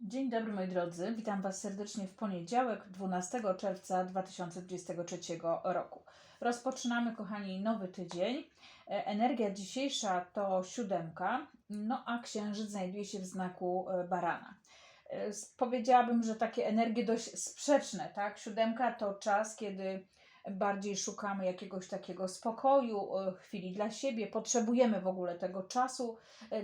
Dzień dobry moi drodzy, witam Was serdecznie w poniedziałek 12 czerwca 2023 roku. Rozpoczynamy kochani nowy tydzień. E, Energia dzisiejsza to siódemka, no a księżyc znajduje się w znaku e, barana. E, Powiedziałabym, że takie energie dość sprzeczne, tak? Siódemka to czas, kiedy bardziej szukamy jakiegoś takiego spokoju, chwili dla siebie, potrzebujemy w ogóle tego czasu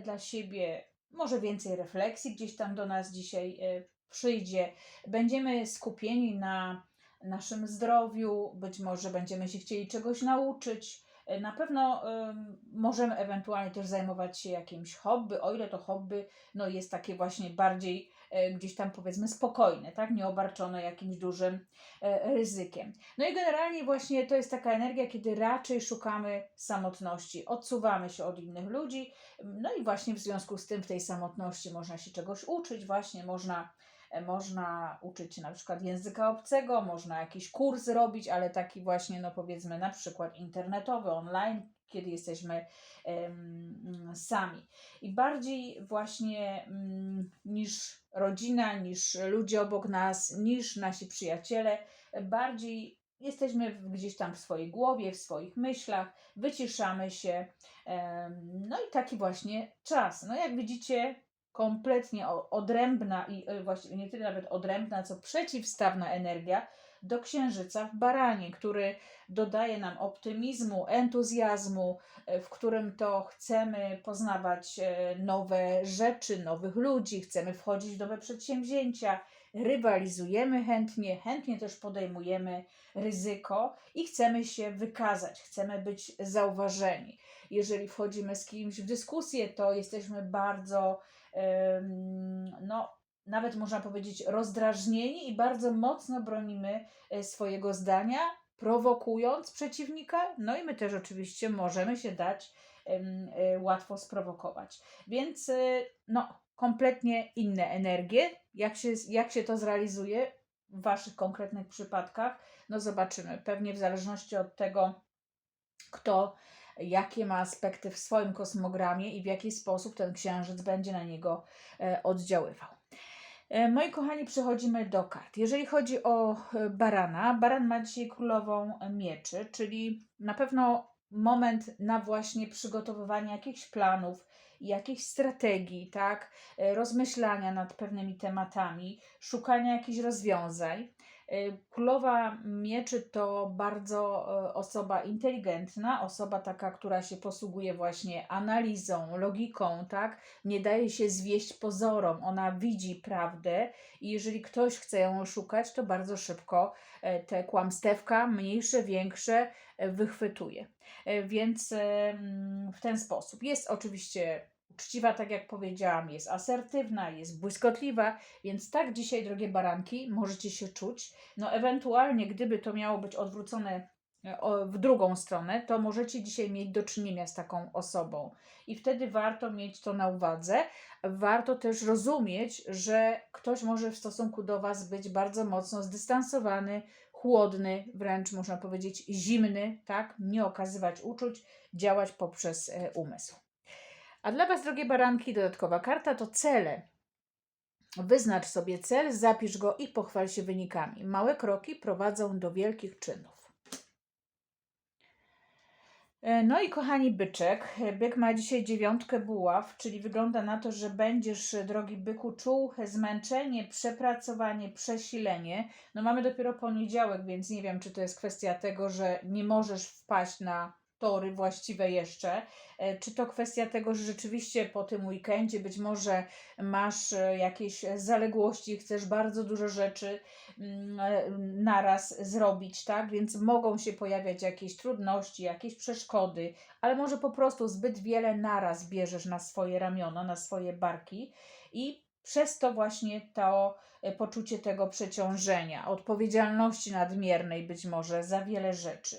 dla siebie, może więcej refleksji gdzieś tam do nas dzisiaj e, przyjdzie. Będziemy skupieni na naszym zdrowiu, być może będziemy się chcieli czegoś nauczyć. E, Na pewno em, możemy ewentualnie też zajmować się jakimś hobby, o ile to hobby no, jest takie właśnie bardziej e, gdzieś tam powiedzmy spokojne, tak? nie obarczone jakimś dużym e, ryzykiem. No i generalnie właśnie to jest taka energia, kiedy raczej szukamy samotności, odsuwamy się od innych ludzi, no i właśnie w związku z tym w tej samotności można się czegoś uczyć, właśnie można, można uczyć na przykład języka obcego, można jakiś kurs robić, ale taki właśnie, no powiedzmy na przykład internetowy, online, kiedy jesteśmy em, sami. I bardziej właśnie mm, niż rodzina, niż ludzie obok nas, niż nasi przyjaciele, bardziej jesteśmy gdzieś tam w swojej głowie, w swoich myślach, wyciszamy się. No i taki właśnie czas. No jak widzicie, kompletnie odrębna i e, właściwie nie tyle nawet odrębna, co przeciwstawna energia do księżyca w baranie, który dodaje nam optymizmu, entuzjazmu, e, w którym to chcemy poznawać e, nowe rzeczy, nowych ludzi, chcemy wchodzić w nowe przedsięwzięcia, rywalizujemy chętnie, chętnie też podejmujemy ryzyko i chcemy się wykazać, chcemy być zauważeni. Jeżeli wchodzimy z kimś w dyskusję, to jesteśmy bardzo, no, nawet można powiedzieć, rozdrażnieni i bardzo mocno bronimy e, swojego zdania, prowokując przeciwnika. No i my też oczywiście możemy się dać e, łatwo sprowokować. Więc e, no, kompletnie inne energie. Jak się, jak się to zrealizuje w Waszych konkretnych przypadkach, no zobaczymy. Pewnie w zależności od tego, kto jakie ma aspekty w swoim kosmogramie i w jaki sposób ten księżyc będzie na niego e, oddziaływał. E, Moi kochani, przechodzimy do kart. Jeżeli chodzi o e, barana, baran ma dzisiaj królową mieczy, czyli na pewno moment na właśnie przygotowywanie jakichś planów, jakichś strategii, tak, rozmyślania nad pewnymi tematami, szukania jakichś rozwiązań. E, Królowa mieczy to bardzo e, osoba inteligentna, osoba taka, która się posługuje właśnie analizą, logiką, tak? Nie daje się zwieść pozorom, ona widzi prawdę i jeżeli ktoś chce ją szukać, to bardzo szybko e, te kłamstewka, mniejsze, większe, wychwytuje. Więc mm, w ten sposób. Jest oczywiście uczciwa, tak jak powiedziałam, jest asertywna, jest błyskotliwa, więc tak dzisiaj, drogie baranki, możecie się czuć. No ewentualnie, gdyby to miało być odwrócone e, w drugą stronę, to możecie dzisiaj mieć do czynienia z taką osobą. I wtedy warto mieć to na uwadze. Warto też rozumieć, że ktoś może w stosunku do Was być bardzo mocno zdystansowany, chłodny, wręcz można powiedzieć zimny, tak? Nie okazywać uczuć, działać poprzez e, umysł. A dla Was, drogie baranki, dodatkowa karta to cele. Wyznacz sobie cel, zapisz go i pochwal się wynikami. Małe kroki prowadzą do wielkich czynów. E, No i kochani byczek, byk ma dzisiaj dziewiątkę buław, czyli wygląda na to, że będziesz, e, drogi byku, czuł zmęczenie, przepracowanie, przesilenie. No mamy dopiero poniedziałek, więc nie wiem, czy to jest kwestia tego, że nie możesz wpaść na tory właściwe jeszcze, e, czy to kwestia tego, że rzeczywiście po tym weekendzie być może masz e, jakieś zaległości, chcesz bardzo dużo rzeczy mm, e, naraz zrobić, tak? Więc mogą się pojawiać jakieś trudności, jakieś przeszkody, ale może po prostu zbyt wiele naraz bierzesz na swoje ramiona, na swoje barki i przez to właśnie to poczucie tego przeciążenia, odpowiedzialności nadmiernej być może za wiele rzeczy.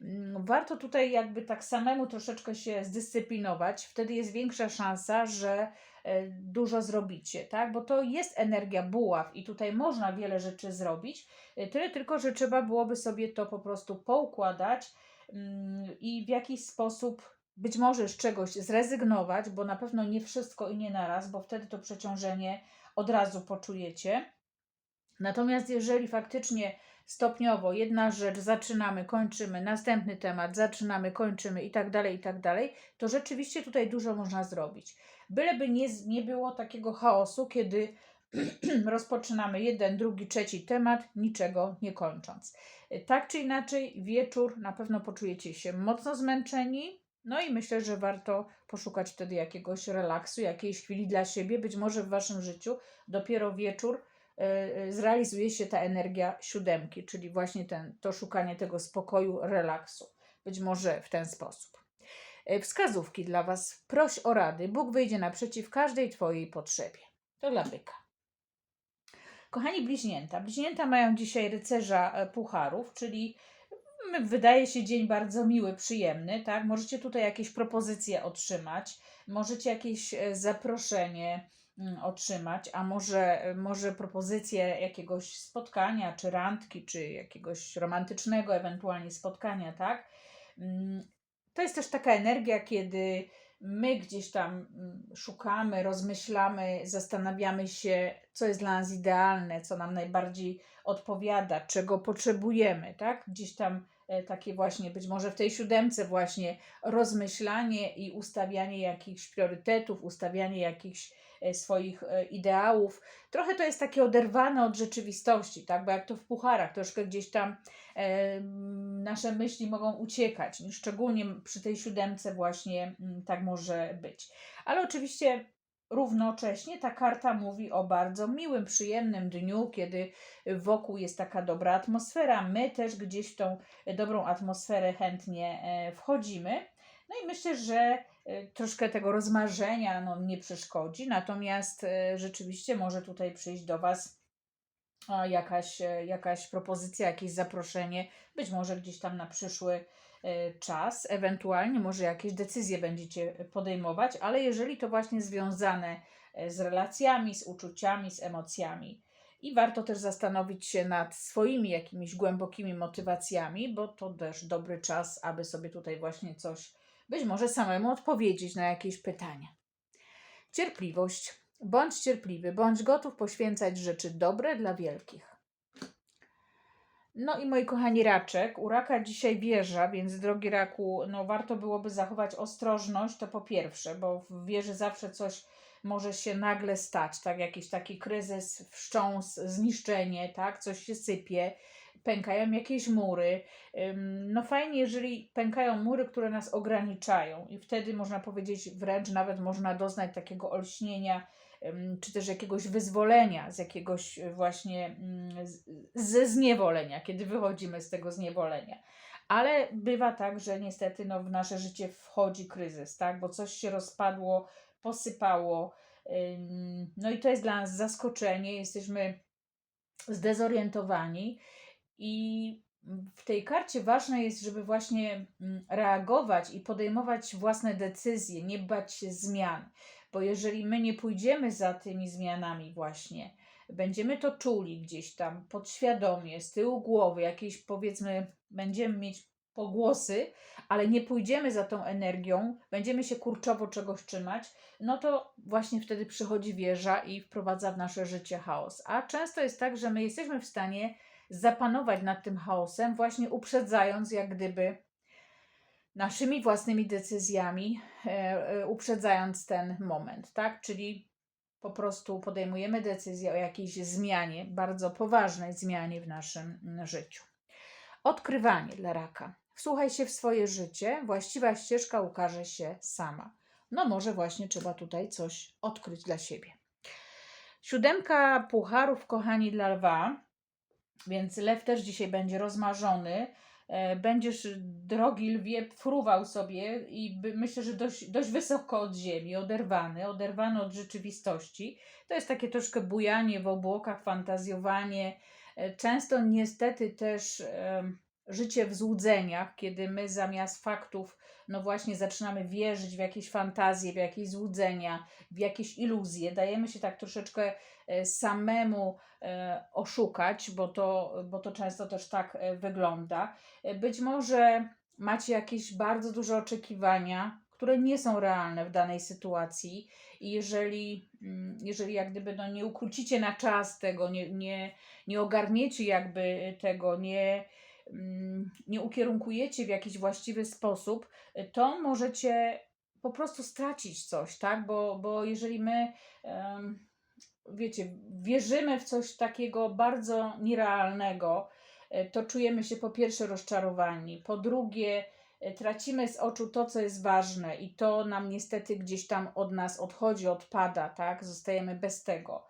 Mm, Warto tutaj jakby tak samemu troszeczkę się zdyscyplinować, wtedy jest większa szansa, że e, dużo zrobicie, tak? Bo to jest energia buław i tutaj można wiele rzeczy zrobić, e, tyle tylko, że trzeba byłoby sobie to po prostu poukładać mm, i w jakiś sposób być może z czegoś zrezygnować, bo na pewno nie wszystko i nie naraz, bo wtedy to przeciążenie od razu poczujecie. Natomiast jeżeli faktycznie stopniowo jedna rzecz zaczynamy, kończymy, następny temat zaczynamy, kończymy i tak dalej, i tak dalej, to rzeczywiście tutaj dużo można zrobić. Byleby nie, nie było takiego chaosu, kiedy rozpoczynamy jeden, drugi, trzeci temat, niczego nie kończąc. Tak czy inaczej, wieczór na pewno poczujecie się mocno zmęczeni, no i myślę, że warto poszukać wtedy jakiegoś relaksu, jakiejś chwili dla siebie. Być może w waszym życiu dopiero wieczór zrealizuje się ta energia siódemki, czyli właśnie ten, to szukanie tego spokoju, relaksu. Być może w ten sposób. Y, Wskazówki dla Was. Proś o rady. Bóg wyjdzie naprzeciw każdej Twojej potrzebie. To dla byka. Kochani bliźnięta. Bliźnięta mają dzisiaj rycerza e, pucharów, czyli wydaje się dzień bardzo miły, przyjemny, tak? Możecie tutaj jakieś propozycje otrzymać, możecie jakieś e, zaproszenie mm, otrzymać, a może, e, może propozycję jakiegoś spotkania, czy randki, czy jakiegoś romantycznego ewentualnie spotkania, tak? Mm, To jest też taka energia, kiedy my gdzieś tam mm, szukamy, rozmyślamy, zastanawiamy się, co jest dla nas idealne, co nam najbardziej odpowiada, czego potrzebujemy, tak? Gdzieś tam takie właśnie, być może w tej siódemce właśnie rozmyślanie i ustawianie jakichś priorytetów, ustawianie jakichś e, swoich e, ideałów. Trochę to jest takie oderwane od rzeczywistości, tak? Bo jak to w pucharach, troszkę gdzieś tam e, nasze myśli mogą uciekać. Szczególnie przy tej siódemce właśnie mm, tak może być. Ale oczywiście równocześnie ta karta mówi o bardzo miłym, przyjemnym dniu, kiedy wokół jest taka dobra atmosfera. My też gdzieś w tą dobrą atmosferę chętnie e, wchodzimy. No i myślę, że e, troszkę tego rozmarzenia no, nie przeszkodzi, natomiast e, rzeczywiście może tutaj przyjść do Was jakaś, jakaś propozycja, jakieś zaproszenie, być może gdzieś tam na przyszły czas, ewentualnie może jakieś decyzje będziecie podejmować, ale jeżeli to właśnie związane e, z relacjami, z uczuciami, z emocjami. I warto też zastanowić się nad swoimi jakimiś głębokimi motywacjami, bo to też dobry czas, aby sobie tutaj właśnie coś, być może samemu odpowiedzieć na jakieś pytania. Cierpliwość. Bądź cierpliwy, bądź gotów poświęcać rzeczy dobre dla wielkich. No i moi kochani raczek, u raka dzisiaj wieża, więc drogi raku, no warto byłoby zachować ostrożność, to po pierwsze, bo w wieży zawsze coś może się nagle stać, tak, jakiś taki kryzys, wstrząs, zniszczenie, tak, coś się sypie, pękają jakieś mury. No fajnie, jeżeli pękają mury, które nas ograniczają i wtedy można powiedzieć, wręcz nawet można doznać takiego olśnienia, czy też jakiegoś wyzwolenia z jakiegoś e, właśnie mm, ze zniewolenia, kiedy wychodzimy z tego zniewolenia. Ale bywa tak, że niestety no, w nasze życie wchodzi kryzys, tak? bo coś się rozpadło, posypało. No i to jest dla nas zaskoczenie, jesteśmy zdezorientowani i w tej karcie ważne jest, żeby właśnie mm, reagować i podejmować własne decyzje, nie bać się zmian, bo jeżeli my nie pójdziemy za tymi zmianami właśnie, będziemy to czuli gdzieś tam podświadomie, z tyłu głowy, jakieś powiedzmy, będziemy mieć pogłosy, ale nie pójdziemy za tą energią, będziemy się kurczowo czegoś trzymać, no to właśnie wtedy przychodzi wieża i wprowadza w nasze życie chaos. A często jest tak, że my jesteśmy w stanie zapanować nad tym chaosem, właśnie uprzedzając jak gdyby naszymi własnymi decyzjami, e, e, uprzedzając ten moment, tak? Czyli po prostu podejmujemy decyzję o jakiejś zmianie, bardzo poważnej zmianie w naszym mm, życiu. Odkrywanie dla raka. Wsłuchaj się w swoje życie, właściwa ścieżka ukaże się sama. No może właśnie trzeba tutaj coś odkryć dla siebie. Siódemka pucharów, kochani, dla lwa, więc lew też dzisiaj będzie rozmarzony. E, Będziesz, drogi lwie, fruwał sobie i myślę, że dość, dość wysoko od ziemi, oderwany, oderwany od rzeczywistości. To jest takie troszkę bujanie w obłokach, fantazjowanie. E, Często niestety też życie w złudzeniach, kiedy my zamiast faktów, no właśnie zaczynamy wierzyć w jakieś fantazje, w jakieś złudzenia, w jakieś iluzje. Dajemy się tak troszeczkę e, samemu e, oszukać, bo to, bo to często też tak e, wygląda. Być może macie jakieś bardzo duże oczekiwania, które nie są realne w danej sytuacji. I jeżeli, mm, jeżeli jak gdyby no, nie ukrócicie na czas tego, nie, nie, nie ogarniecie jakby tego, nie, nie ukierunkujecie w jakiś właściwy sposób, to możecie po prostu stracić coś, tak? Bo, bo jeżeli my, wiecie, wierzymy w coś takiego bardzo nierealnego, e, to czujemy się po pierwsze rozczarowani, po drugie e, tracimy z oczu to, co jest ważne i to nam niestety gdzieś tam od nas odchodzi, odpada, tak? Zostajemy bez tego.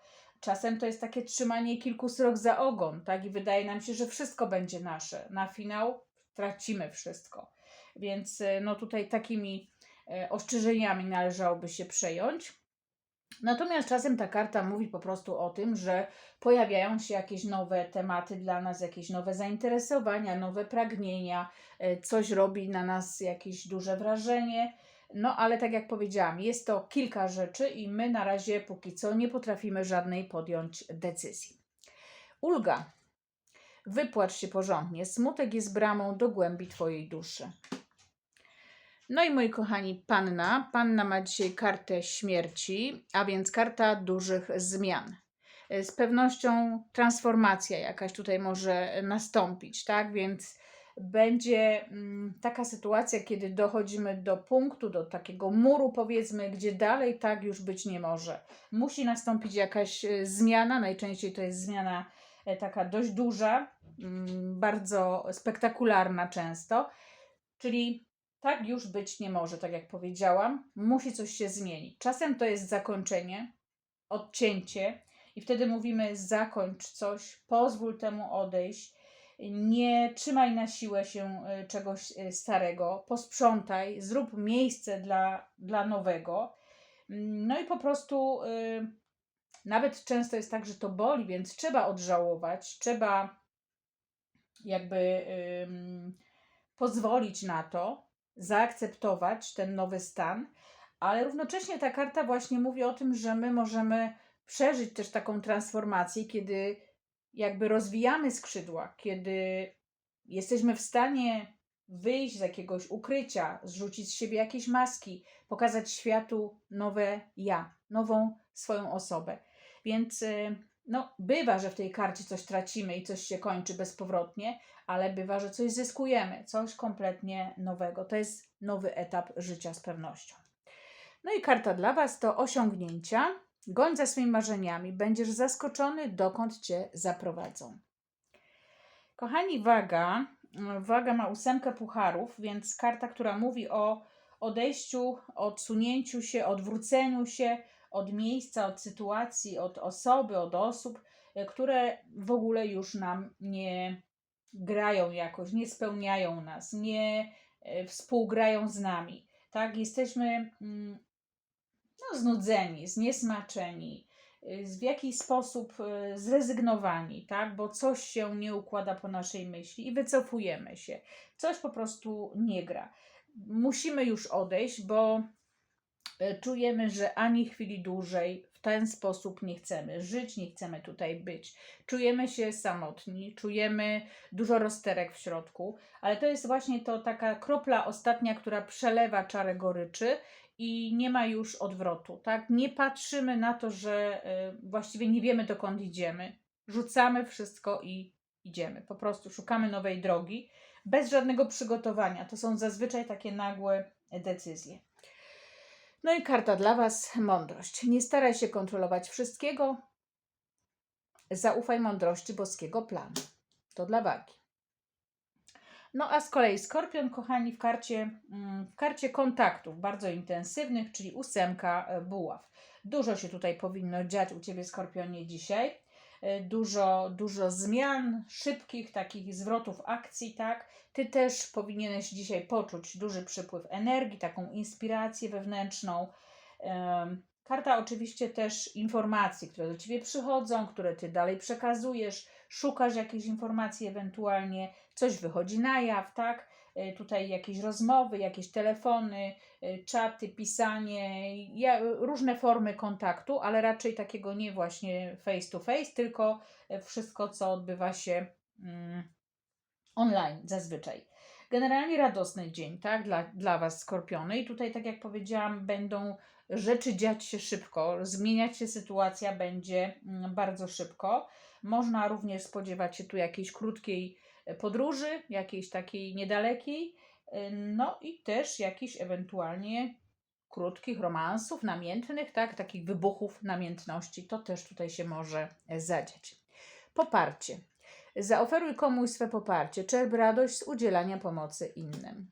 Czasem to jest takie trzymanie kilku srok za ogon, tak? I wydaje nam się, że wszystko będzie nasze. Na finał tracimy wszystko. Więc e, no tutaj takimi e, ostrzeżeniami należałoby się przejąć. Natomiast czasem ta karta mówi po prostu o tym, że pojawiają się jakieś nowe tematy dla nas, jakieś nowe zainteresowania, nowe pragnienia, e, coś robi na nas jakieś duże wrażenie. No, ale tak jak powiedziałam, jest to kilka rzeczy i my na razie póki co nie potrafimy żadnej podjąć decyzji. Ulga. Wypłacz się porządnie. Smutek jest bramą do głębi Twojej duszy. No i moi kochani, panna. Panna ma dzisiaj kartę śmierci, a więc karta dużych zmian. Z pewnością transformacja jakaś tutaj może nastąpić, tak? Więc będzie mm, taka sytuacja, kiedy dochodzimy do punktu, do takiego muru, powiedzmy, gdzie dalej tak już być nie może. Musi nastąpić jakaś e, zmiana, najczęściej to jest zmiana e, taka dość duża, mm, bardzo spektakularna często, czyli tak już być nie może, tak jak powiedziałam, musi coś się zmienić. Czasem to jest zakończenie, odcięcie, i wtedy mówimy: zakończ coś, pozwól temu odejść, nie trzymaj na siłę się y, czegoś y, starego, posprzątaj, zrób miejsce dla, dla nowego. No i po prostu, y, nawet często jest tak, że to boli, więc trzeba odżałować, trzeba jakby pozwolić na to, zaakceptować ten nowy stan, ale równocześnie ta karta właśnie mówi o tym, że my możemy przeżyć też taką transformację, kiedy jakby rozwijamy skrzydła, kiedy jesteśmy w stanie wyjść z jakiegoś ukrycia, zrzucić z siebie jakieś maski, pokazać światu nowe ja, nową swoją osobę. Więc y, no, bywa, że w tej karcie coś tracimy i coś się kończy bezpowrotnie, ale bywa, że coś zyskujemy, coś kompletnie nowego. To jest nowy etap życia z pewnością. No i karta dla Was to osiągnięcia. Goń za swoimi marzeniami, będziesz zaskoczony, dokąd Cię zaprowadzą. Kochani, waga. Waga ma ósemkę pucharów, więc karta, która mówi o odejściu, odsunięciu się, odwróceniu się od miejsca, od sytuacji, od osoby, od osób, które w ogóle już nam nie grają jakoś, nie spełniają nas, nie e, współgrają z nami. Tak, jesteśmy mm, no, znudzeni, zniesmaczeni, y, w jakiś sposób y, zrezygnowani, tak? bo coś się nie układa po naszej myśli i wycofujemy się. Coś po prostu nie gra. Musimy już odejść, bo y, czujemy, że ani chwili dłużej w ten sposób nie chcemy żyć, nie chcemy tutaj być. Czujemy się samotni, czujemy dużo rozterek w środku, ale to jest właśnie to taka kropla ostatnia, która przelewa czarę goryczy i nie ma już odwrotu, tak? Nie patrzymy na to, że y, właściwie nie wiemy dokąd idziemy. Rzucamy wszystko i idziemy. Po prostu szukamy nowej drogi bez żadnego przygotowania. To są zazwyczaj takie nagłe decyzje. No i karta dla Was mądrość. Nie staraj się kontrolować wszystkiego. Zaufaj mądrości boskiego planu. To dla wagi. No a z kolei Skorpion, kochani, w karcie, mm, w karcie kontaktów bardzo intensywnych, czyli ósemka e, buław. Dużo się tutaj powinno dziać u Ciebie, Skorpionie, dzisiaj. E, Dużo, dużo zmian, szybkich takich zwrotów akcji, tak? Ty też powinieneś dzisiaj poczuć duży przypływ energii, taką inspirację wewnętrzną. Em, Karta oczywiście też informacji, które do Ciebie przychodzą, które Ty dalej przekazujesz, szukasz jakiejś informacji ewentualnie, coś wychodzi na jaw, tak? E, Tutaj jakieś rozmowy, jakieś telefony, e, czaty, pisanie, różne formy kontaktu, ale raczej takiego nie właśnie face to face, tylko wszystko, co odbywa się mm, online zazwyczaj. Generalnie radosny dzień, tak, dla, dla Was, skorpiony. I tutaj, tak jak powiedziałam, będą rzeczy dziać się szybko, zmieniać się sytuacja będzie mm, bardzo szybko. Można również spodziewać się tu jakiejś krótkiej e, podróży, jakiejś takiej niedalekiej, y, no i też jakichś ewentualnie krótkich romansów namiętnych, tak, takich wybuchów namiętności. To też tutaj się może e, zadziać. Poparcie. Zaoferuj komuś swe poparcie. Czerp radość z udzielania pomocy innym.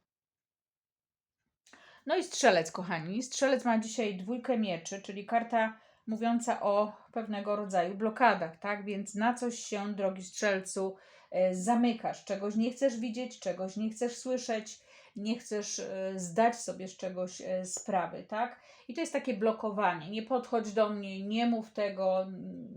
No i strzelec, kochani. Strzelec ma dzisiaj dwójkę mieczy, czyli karta mówiąca o pewnego rodzaju blokadach, tak? Więc na coś się, drogi strzelcu, e, zamykasz. Czegoś nie chcesz widzieć, czegoś nie chcesz słyszeć, nie chcesz e, zdać sobie z czegoś e, sprawy, tak? I to jest takie blokowanie. Nie podchodź do mnie, nie mów tego,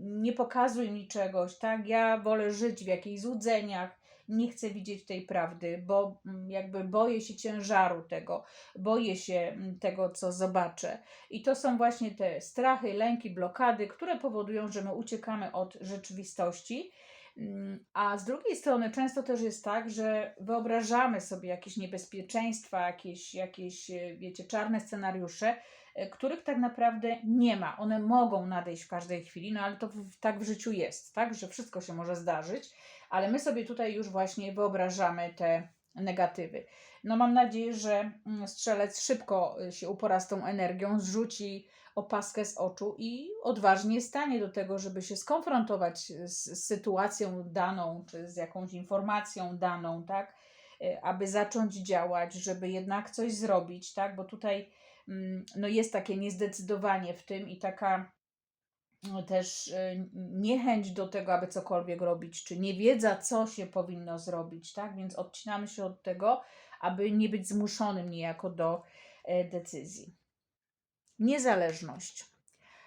nie pokazuj mi czegoś, tak? Ja wolę żyć w jakichś złudzeniach, nie chcę widzieć tej prawdy, bo mm, jakby boję się ciężaru tego, boję się mm, tego, co zobaczę. I to są właśnie te strachy, lęki, blokady, które powodują, że my uciekamy od rzeczywistości. Mm, A z drugiej strony często też jest tak, że wyobrażamy sobie jakieś niebezpieczeństwa, jakieś, jakieś e, wiecie, czarne scenariusze, e, których tak naprawdę nie ma. One mogą nadejść w każdej chwili, no ale to w, tak w życiu jest, tak, że wszystko się może zdarzyć, ale my sobie tutaj już właśnie wyobrażamy te negatywy. No mam nadzieję, że mm, strzelec szybko y, się upora z tą energią, zrzuci opaskę z oczu i odważnie stanie do tego, żeby się skonfrontować z, sytuacją daną, czy z jakąś informacją daną, tak, Y, aby zacząć działać, żeby jednak coś zrobić, tak, bo tutaj mm, no jest takie niezdecydowanie w tym i taka też y, niechęć do tego, aby cokolwiek robić, czy niewiedza, co się powinno zrobić, tak? Więc odcinamy się od tego, aby nie być zmuszonym niejako do e, decyzji. Niezależność.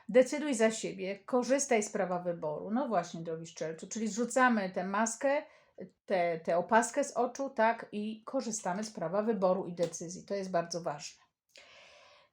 Decyduj za siebie, korzystaj z prawa wyboru. No właśnie, drogi szczelcu, czyli zrzucamy tę maskę, tę, tę opaskę z oczu, tak, i korzystamy z prawa wyboru i decyzji. To jest bardzo ważne.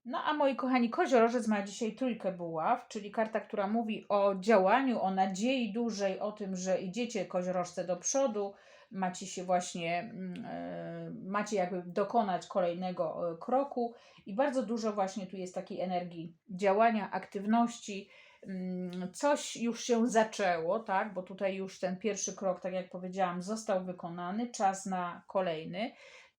No a moi kochani, koziorożec ma dzisiaj trójkę buław, czyli karta, która mówi o działaniu, o nadziei dużej, o tym, że idziecie koziorożce do przodu, macie się właśnie, yy, macie jakby dokonać kolejnego yy, kroku. I bardzo dużo właśnie tu jest takiej energii działania, aktywności, yy, coś już się zaczęło, tak, bo tutaj już ten pierwszy krok, tak jak powiedziałam, został wykonany, czas na kolejny.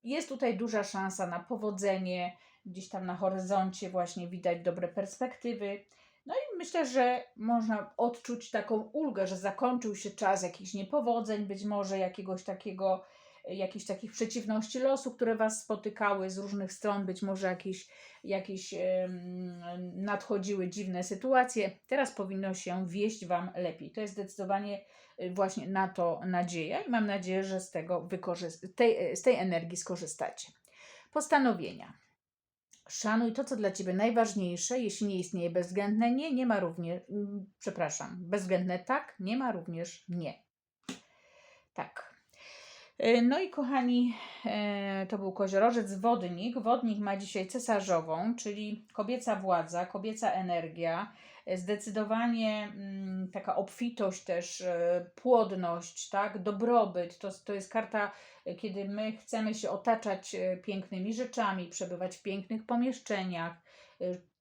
Jest tutaj duża szansa na powodzenie, gdzieś tam na horyzoncie właśnie widać dobre perspektywy. No i myślę, że można odczuć taką ulgę, że zakończył się czas jakichś niepowodzeń, być może jakiegoś takiego, jakichś takich przeciwności losu, które Was spotykały z różnych stron, być może jakieś, jakieś nadchodziły dziwne sytuacje. Teraz powinno się wieść Wam lepiej. To jest zdecydowanie y, właśnie na to nadzieja i mam nadzieję, że z, tego tej, z tej energii skorzystacie. Postanowienia. Szanuj to, co dla ciebie najważniejsze. Jeśli nie istnieje bezwzględne nie, nie ma również, mm, przepraszam, bezwzględne tak, nie ma również nie. Tak. E, No i kochani, e, to był koziorożec, wodnik. Wodnik ma dzisiaj cesarzową, czyli kobieca władza, kobieca energia, zdecydowanie mm, taka obfitość też, e, płodność, tak, dobrobyt. To, to jest karta, e, kiedy my chcemy się otaczać e, pięknymi rzeczami, przebywać w pięknych pomieszczeniach,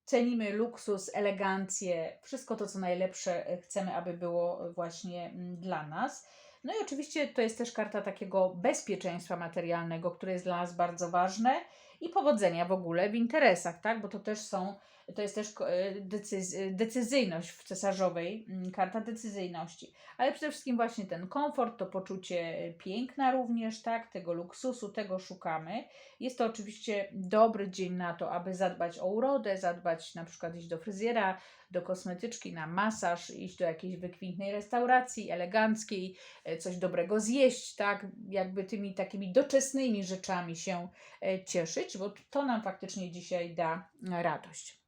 cenimy luksus, elegancję, wszystko to, co najlepsze chcemy, aby było właśnie dla nas. No i oczywiście to jest też karta takiego bezpieczeństwa materialnego, które jest dla nas bardzo ważne i powodzenia w ogóle w interesach, tak? Bo to też są, to jest też e, decyz- decyzyjność w cesarzowej, mm, karta decyzyjności. Ale przede wszystkim właśnie ten komfort, to poczucie piękna również, tak? Tego luksusu, tego szukamy. Jest to oczywiście dobry dzień na to, aby zadbać o urodę, zadbać na przykład iść do fryzjera, do kosmetyczki, na masaż, iść do jakiejś wykwintnej restauracji, eleganckiej, e, coś dobrego zjeść, tak? Jakby tymi takimi doczesnymi rzeczami się e, cieszyć, bo to nam faktycznie dzisiaj da e, radość.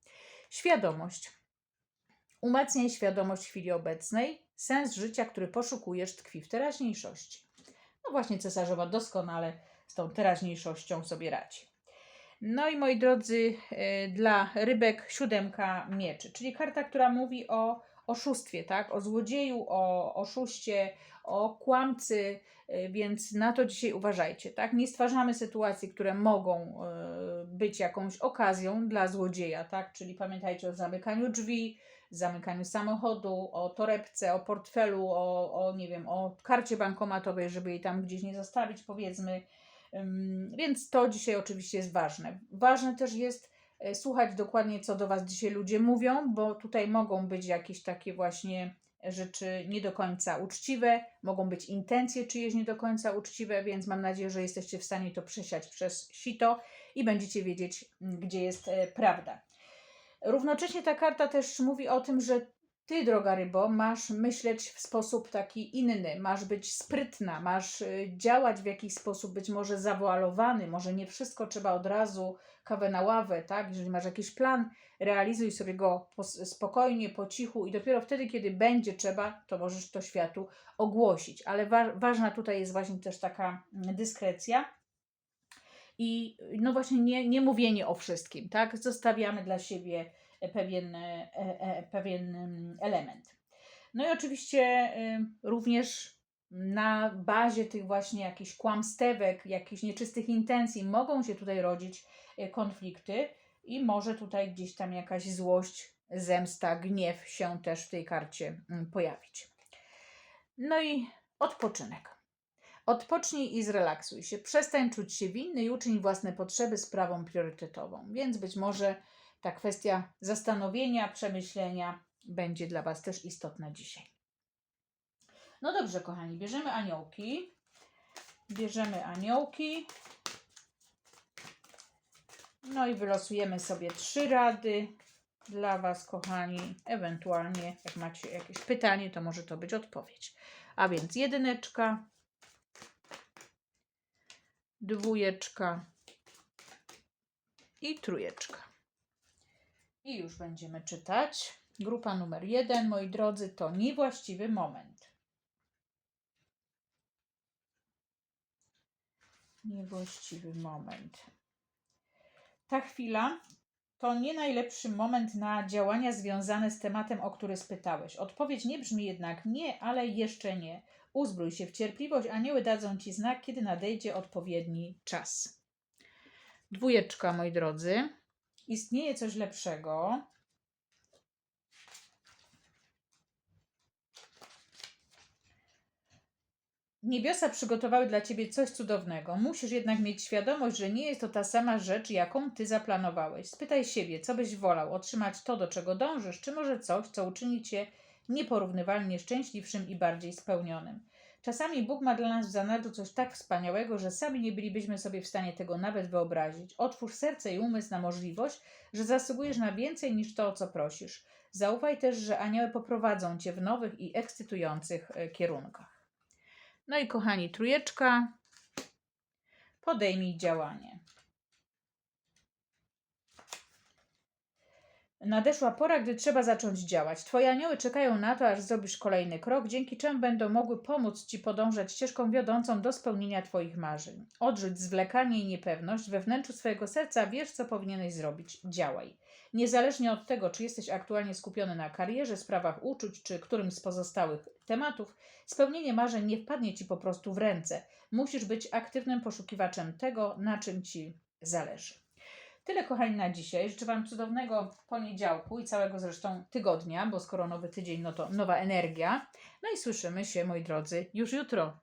Świadomość. Umacniaj świadomość chwili obecnej. Sens życia, który poszukujesz, tkwi w teraźniejszości. No właśnie, cesarzowa doskonale z tą teraźniejszością sobie radzi. No i moi drodzy, e, dla rybek siódemka mieczy, czyli karta, która mówi o oszustwie, tak? O złodzieju, o oszuście, o kłamcy, y, więc na to dzisiaj uważajcie, tak? Nie stwarzamy sytuacji, które mogą y, być jakąś okazją dla złodzieja, tak? Czyli pamiętajcie o zamykaniu drzwi, zamykaniu samochodu, o torebce, o portfelu, o, o nie wiem, o karcie bankomatowej, żeby jej tam gdzieś nie zostawić, powiedzmy. Więc to dzisiaj oczywiście jest ważne. Ważne też jest e, słuchać dokładnie, co do Was dzisiaj ludzie mówią, bo tutaj mogą być jakieś takie właśnie rzeczy nie do końca uczciwe, mogą być intencje czyjeś nie do końca uczciwe, więc mam nadzieję, że jesteście w stanie to przesiać przez sito i będziecie wiedzieć, gdzie jest e, prawda. Równocześnie ta karta też mówi o tym, że ty, droga rybo, masz myśleć w sposób taki inny, masz być sprytna, masz y, działać w jakiś sposób, być może zawoalowany, może nie wszystko trzeba od razu kawę na ławę, tak? Jeżeli masz jakiś plan, realizuj sobie go spokojnie, po cichu i dopiero wtedy, kiedy będzie trzeba, to możesz to światu ogłosić. Ale wa- ważna tutaj jest właśnie też taka mm, dyskrecja. I no właśnie nie, nie mówienie o wszystkim, tak? Zostawiamy dla siebie pewien, e, e, pewien mm, element. No i oczywiście y, również na bazie tych właśnie jakichś kłamstewek, jakichś nieczystych intencji mogą się tutaj rodzić e, konflikty i może tutaj gdzieś tam jakaś złość, zemsta, gniew się też w tej karcie mm, pojawić. No i odpoczynek. Odpocznij i zrelaksuj się. Przestań czuć się winny i uczyń własne potrzeby sprawą priorytetową. Więc być może ta kwestia zastanowienia, przemyślenia będzie dla Was też istotna dzisiaj. No dobrze, kochani, bierzemy aniołki. Bierzemy aniołki. No i wylosujemy sobie trzy rady dla Was, kochani. Ewentualnie, jak macie jakieś pytanie, to może to być odpowiedź. A więc jedyneczka, dwójeczka i trójeczka. I już będziemy czytać. Grupa numer jeden, moi drodzy, to niewłaściwy moment. Niewłaściwy moment. Ta chwila to nie najlepszy moment na działania związane z tematem, o który spytałeś. Odpowiedź nie brzmi jednak nie, ale jeszcze nie. Uzbrój się w cierpliwość, anioły dadzą ci znak, kiedy nadejdzie odpowiedni czas. Dwójeczka, moi drodzy. Istnieje coś lepszego. Niebiosa przygotowały dla ciebie coś cudownego. Musisz jednak mieć świadomość, że nie jest to ta sama rzecz, jaką ty zaplanowałeś. Spytaj siebie, co byś wolał: otrzymać to, do czego dążysz, czy może coś, co uczyni cię nieporównywalnie szczęśliwszym i bardziej spełnionym. Czasami Bóg ma dla nas w zanadrzu coś tak wspaniałego, że sami nie bylibyśmy sobie w stanie tego nawet wyobrazić. Otwórz serce i umysł na możliwość, że zasługujesz na więcej niż to, o co prosisz. Zaufaj też, że anioły poprowadzą cię w nowych i ekscytujących e, kierunkach. No i kochani, trójeczka. Podejmij działanie. Nadeszła pora, gdy trzeba zacząć działać. Twoje anioły czekają na to, aż zrobisz kolejny krok, dzięki czemu będą mogły pomóc Ci podążać ścieżką wiodącą do spełnienia Twoich marzeń. Odrzuć zwlekanie i niepewność. We wnętrzu swojego serca wiesz, co powinieneś zrobić. Działaj. Niezależnie od tego, czy jesteś aktualnie skupiony na karierze, sprawach uczuć, czy którymś z pozostałych tematów, spełnienie marzeń nie wpadnie Ci po prostu w ręce. Musisz być aktywnym poszukiwaczem tego, na czym Ci zależy. Tyle, kochani, na dzisiaj. Życzę Wam cudownego poniedziałku i całego zresztą tygodnia, bo skoro nowy tydzień, no to nowa energia. No i słyszymy się, moi drodzy, już jutro.